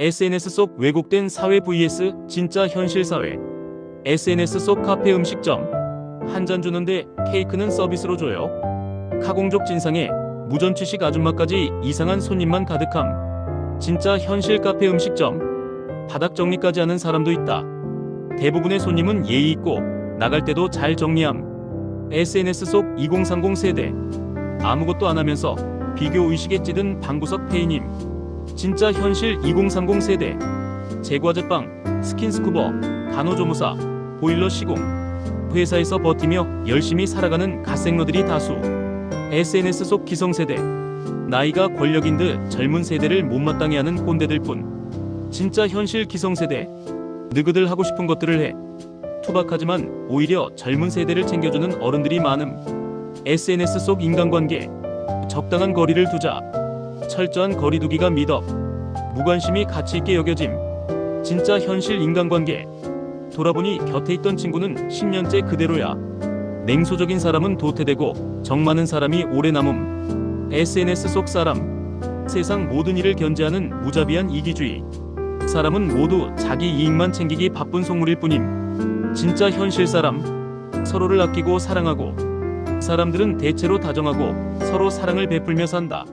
SNS 속 왜곡된 사회 vs 진짜 현실 사회. SNS 속 카페 음식점. 한 잔 주는데 케이크는 서비스로 줘요. 카공족 진상에 무전취식 아줌마까지 이상한 손님만 가득함. 진짜 현실 카페 음식점. 바닥 정리까지 하는 사람도 있다. 대부분의 손님은 예의 있고 나갈 때도 잘 정리함. SNS 속 2030 세대. 아무것도 안 하면서 비교 의식에 찌든 방구석 페이님. 진짜 현실 2030 세대. 제과제빵, 스킨스쿠버, 간호조무사, 보일러 시공. 회사에서 버티며 열심히 살아가는 갓생러들이 다수. SNS 속 기성세대. 나이가 권력인 듯 젊은 세대를 못마땅해 하는 꼰대들 뿐. 진짜 현실 기성세대. 느그들 하고 싶은 것들을 해. 투박하지만 오히려 젊은 세대를 챙겨주는 어른들이 많음. SNS 속 인간관계. 적당한 거리를 두자. 철저한 거리두기가 미덕. 무관심이 가치 있게 여겨짐. 진짜 현실 인간관계. 돌아보니 곁에 있던 친구는 10년째 그대로야. 냉소적인 사람은 도태되고 정 많은 사람이 오래 남음. SNS 속 사람. 세상 모든 일을 견제하는 무자비한 이기주의. 사람은 모두 자기 이익만 챙기기 바쁜 속물일 뿐임. 진짜 현실 사람. 서로를 아끼고 사랑하고 사람들은 대체로 다정하고 서로 사랑을 베풀며 산다.